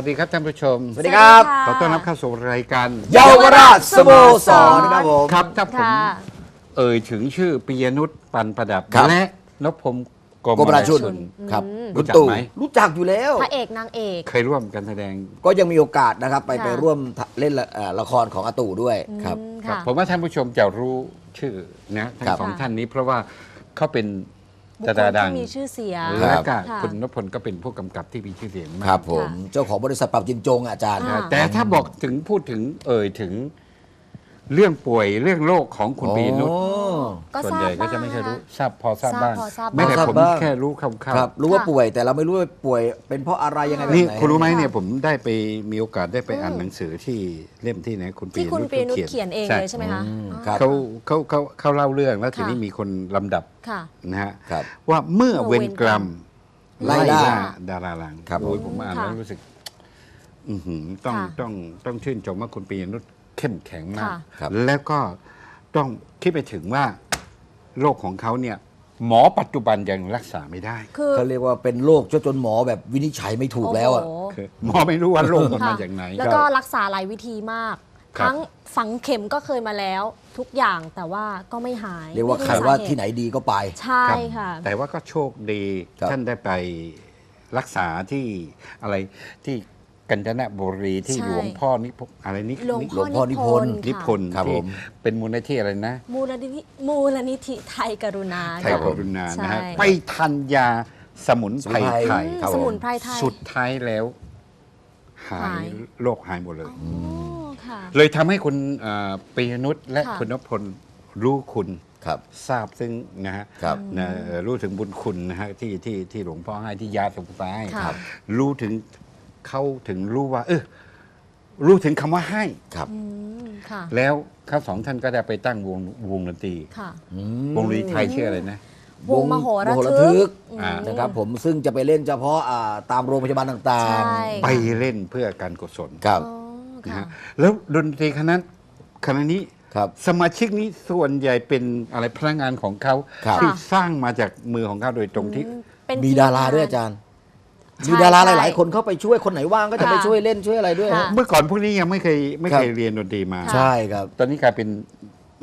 วัสดีครับท่านผู้ชม สวัสดีครับ ขอต้อนรับเข้าสู่รายการเยาวราชสโมสรครับผม ครับถ้าผมค่ะเอ่ยถึงชื่อปิยนุชปันประดับ ครับ และนพพมกรกรมราชุนนครับรู้คุณจักตู่ไหมรู้จักอยู่แล้ว พระเอกนางเอก เคยร่วมกันแสดงก็ยังมีโอกาสนะครับ ไปค่ะ ไปร่วมเล่นละเอ่อละครของอาตู่ด้วยครับ อืมครับ ค่ะ ผมว่าท่านผู้ชมจะรู้ชื่อนะทั้งครับ สองค่ะท่านนี้เพราะว่าเขาเป็น บุคดาคราลดัง ที่มีชื่อเสียง ครัและบก็ค่ะ คุณนพพลก็เป็นผู้กำกับที่มีชื่อเสียงมากครับผมค่ะเจ้าของบริษัทปรับจินจงอาจารย์ค่ะแต่ถ้าบอกถึงพูดถึงเอ่ยถึง เรื่องป่วยเรื่องโรคของคุณปีนุชโอ้ก็ส่วนทราใหบญ่ก็บ้างจะไม่เคยรู้นะคะทราบพอทราบทราบบ้าง พอทราบไม่แต่บ้างผมทราบบ้าง แค่รู้คร่าวครับ รู้ว่าค่ะป่วยแต่เราไม่รู้ว่าป่วยเป็นเพราะอะไรยังไงแบบๆนี่ไหนคุณรู้ไหมค่ะเนี่ยผมได้ไปมีโอกาสได้ไปอ่านอืมหนังสือที่เล่มที่ไหนคุณปีที่คุณปีนุชเขียนเองเลยใช่ไหมคะอืมอ๋อ ครับ เขาเขาเขาเขาเล่าเรื่องแล้วทีค่ะนี้มีคนลำดับค่ะ นะฮะครับ ว่าเมื่อเวรกรรมไล่ล่าดาราลังครับ โอ้ยผมอ่านค่ะแล้วรู้สึกอื้อหือต้องค่ะ ต้องต้องชื่นชมว่าคุณปีนุช เข้มแข็งมาก ค่ะครับแล้วก็ต้องคิดไปถึงว่าโรคของเขาเนี่ยหมอปัจจุบันยังรักษาไม่ได้ คือเขาเรียกว่าเป็นโรคจนจนหมอแบบวินิจฉัยไม่ถูกแล้วอะ โโหคือหมอไม่รู้ว่าโรคมันค่ะมาจากไหนแล้วก็รักษาหลายวิธีมาก ครับ ทั้งฝังเข็มก็เคยมาแล้ว ทุกอย่างแต่ว่าก็ไม่หายเรียกว่าไม่ใครสว่าเหตุที่ไหนดีก็ไป ใช่ครับค่ะ แต่ว่าก็โชคดีครับ ท่านได้ไปรักษาที่อะไรที่ กัญจนบุรีที่ใช่หลวงพ่อนิพนธ์อะไรนิหลวงนิพ่อหลวงพ่อนินิพพนนธ์ธ์ นิพนธ์ครับที่ผมเป็นมูลนิธิอะไรนะมูลนิธิมูลนิธิไทยกรุณาไทยค่ะกรุณานะฮะใช่ ไปทันยาสมุนไพรไทยอืมครับผม สมุนไพรไทย สุดท้ายแล้ว หาหาย ยโรคหายหมดเลย อ๋อค่ะ เลยทำให้คุณเอ่อปียนุชและค่ะ คุณนพพลรู้คุณครับ ทราบซึ่งนะฮะครับ นะเอ่อรู้ถึงบุญคุณนะฮะที่ที่ที่หลวงพ่อให้ที่ยาสมุนไพรให้ค่ะครับรู้ถึง เขาถึงรู้ว่า เออรู้ถึงคำว่าให้ครับ อืมค่ะแล้วเขาสองท่านก็ได้ไปตั้งวงวงดนตรี ค่ะอืมวงดนตรีไทยชื่ออะไรนะ วงมโหระมโหระทึทึกกอ่านะครับผมซึ่งจะไปเล่นเฉพาะอ่าตามโรงพยาบาลต่างใช่ไปเล่นเพื่อการกุศลๆ ครับอ๋อนะค่ะฮะแล้วดนตรีคณะคณะนี้ ครับ สมาชิกนี้ส่วนใหญ่เป็นอะไรพนักงานของเขาครับ ที่สร้างมาจากมือของเขาโดยตรงที่ อืมเป็นมีทีดารางนด้วยอาจารย์ใช่ มีดาราใช่หลาย ๆ คนเข้าไปช่วยคนไหนว่างก็จะไปค่ะช่วยเล่นช่วยอะไรด้วย ค่ะ เมื่อก่อนพวกนี้ยังไม่เคยไม่ครับเคยเรียนดนตรีมาค่ะใช่ครับ ตอนนี้กลายเป็น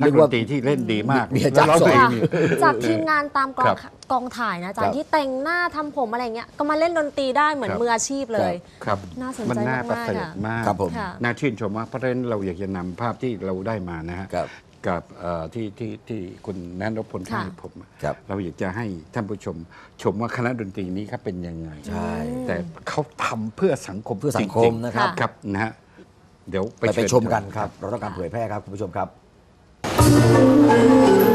นัเรีกยกดว่านตรีที่เล่นดีมากมีอาจารย์ แล้วสอนเพลงจากทีมงานตามกอครังบกองถ่ายนะอาจารครัย์บที่แต่งหน้าทำผมอะไรเงี้ยก็มาเล่นดนตรีได้เหมือนครับ มืออาชีพเลย ครับน่าสนมันใจน่าประมากเสริๆฐค่ะมากครับผม ค่ะ น่าชื่นชมมากเพราะฉะนั้นเราอยากจะนำภาพที่เราได้มานะฮะ ครับ กับเอ่อที่ที่ที่คุณนันทพลค่ะให้ผมอะครับเราอยากจะให้ท่านผู้ชม ชมว่าคณะดนตรีนี้ครับเป็นยังไงใช่แต่เขาทำเพื่อสังคมเพื่อสังคจมๆนะครับครับนะฮะเดี๋ยวไปไปไปเญชมกันเถอะครับ เราต้องการเผยแพร่ครับคุณผู้ชมครับค